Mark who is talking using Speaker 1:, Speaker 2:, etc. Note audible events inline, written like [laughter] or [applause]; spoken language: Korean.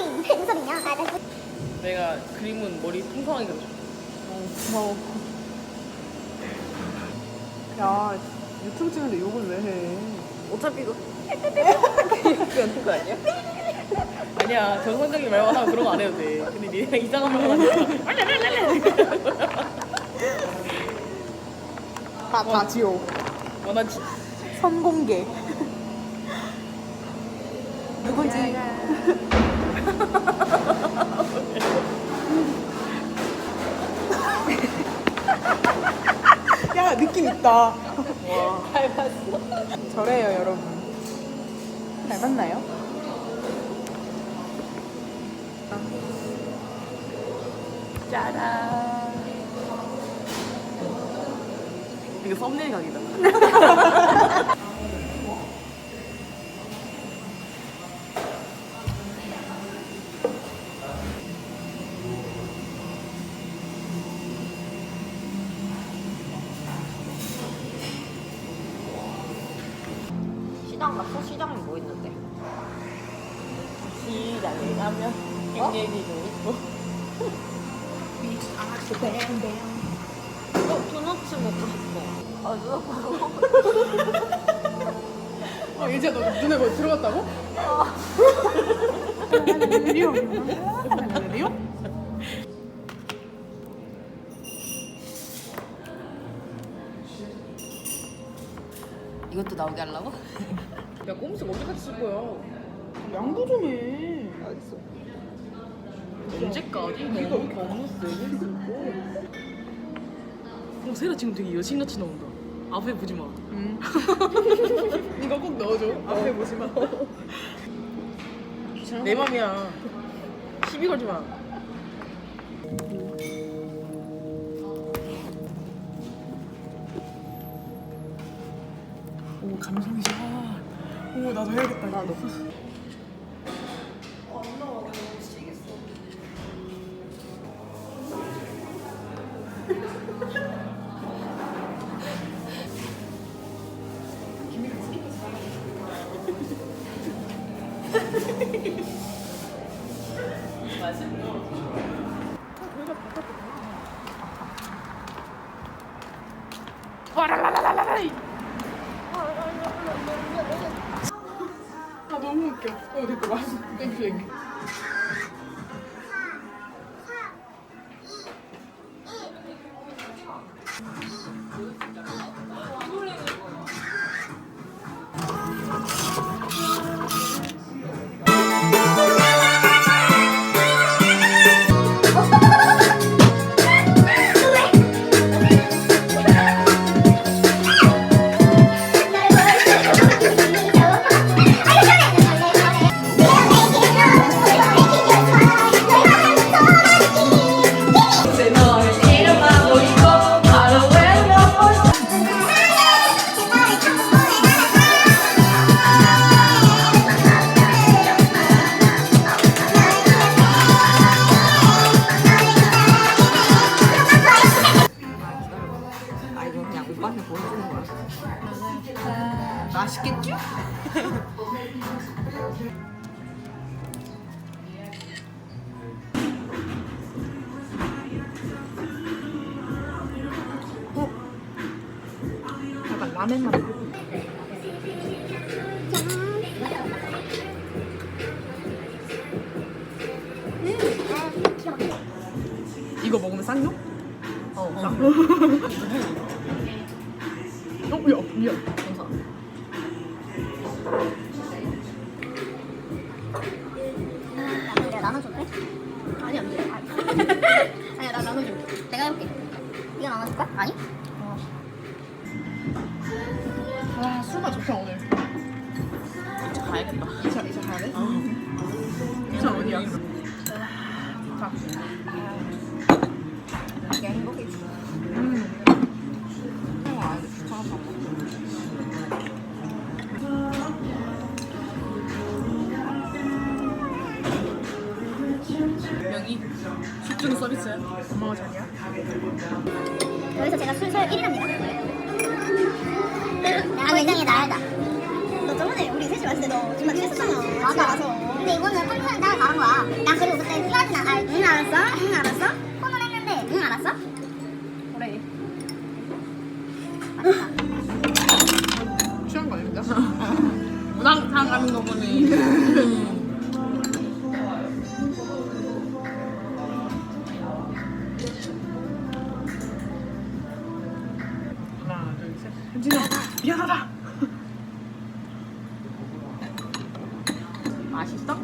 Speaker 1: 앞머리 눈썹이냐? 아, 나
Speaker 2: 내가 그림은 머리 풍성하게 그려줘.
Speaker 3: 고마워. 야, 유튜브 찍는데 욕을 왜 해?
Speaker 2: 어차피 이거 그런 거 아니야? 아니야 정상적인 말만 하면 그런 거 안 해도 돼. 근데 니네가 이상한 말만 하니까
Speaker 3: 다, 다 지워.
Speaker 2: 원한 지
Speaker 3: 선공개. 누구지? [laughs] 야, 느낌 있다.
Speaker 2: 와. 닮았어.
Speaker 3: 저래요, 여러분. 닮았나요?
Speaker 2: 짜란. 이거 썸네일 각이다. [laughs]
Speaker 4: 시장 갔어? 시장에 뭐 있는데?
Speaker 2: 시장에 가면 깽얘기도 있고.
Speaker 4: 어, 도넛츠 먹고 싶어. 아, 누나 먹고 [laughs]
Speaker 3: 어, 이제 너 눈에 뭐 들어갔다고? 리오. 리오?
Speaker 4: 이것도 나오게 하려고? [laughs]
Speaker 2: 야 꼼수 언제까지 쓸 거야?
Speaker 3: 양보 좀 해.
Speaker 2: 언제까지? 내가 왜 이렇게 안무 세게 쓰고? 어 세라 지금 되게 여신같이 나온다. 앞에 보지 마.
Speaker 3: 응. [laughs] 이거 꼭 넣어줘. 앞에 보지 마. [laughs]
Speaker 2: 내 맘이야. 시비 걸지 마.
Speaker 3: 오, 감성이지. 아, 오, 나도 해야겠다. 나도. [laughs] 아, 너무 웃겨. 어, 됐다. 맛있어. 땡큐, 땡큐.
Speaker 4: 맛있겠죠?
Speaker 3: 약간 라멘 맛. 이거 먹으면 쌍욕?
Speaker 2: 어, 나. [laughs]
Speaker 3: 어, 야, 미안.
Speaker 2: 감사.
Speaker 1: 내가 나눠줄게. 아니 안 돼. [laughs] 아니야 나 나눠 줄게. 내가 해볼게. 이거 나눠 줄까? 아니?
Speaker 3: 아, 술맛 좋다, 오늘.
Speaker 2: 진짜 가야겠다.
Speaker 3: 2차, 2차 가야 돼? 2차 어디야? 좋다.
Speaker 4: 이게 행복이지.
Speaker 3: 음.
Speaker 4: 안 해도 귀찮아서
Speaker 2: 숙중 서비스야.
Speaker 3: 엄마가 자기야?
Speaker 1: 여기서 제가 술설 1위랍니다. 아, 굉장히 나야다. 너 저번에 우리 셋이 마실 때너 정말 취했었잖아. 맞아.
Speaker 4: 근데 이거는 컴퓨터에 따라 다른 거야. 나 그리고 그때 후라진 안, 아니, 응 알았어? 응 알았어? 폰을 했는데 응 알았어?
Speaker 5: 그래.
Speaker 3: 취한 거 아닙니까? [laughs]
Speaker 2: 무당탕 가는 거 보니.
Speaker 3: 현진아, 미안하다.
Speaker 2: 맛있어?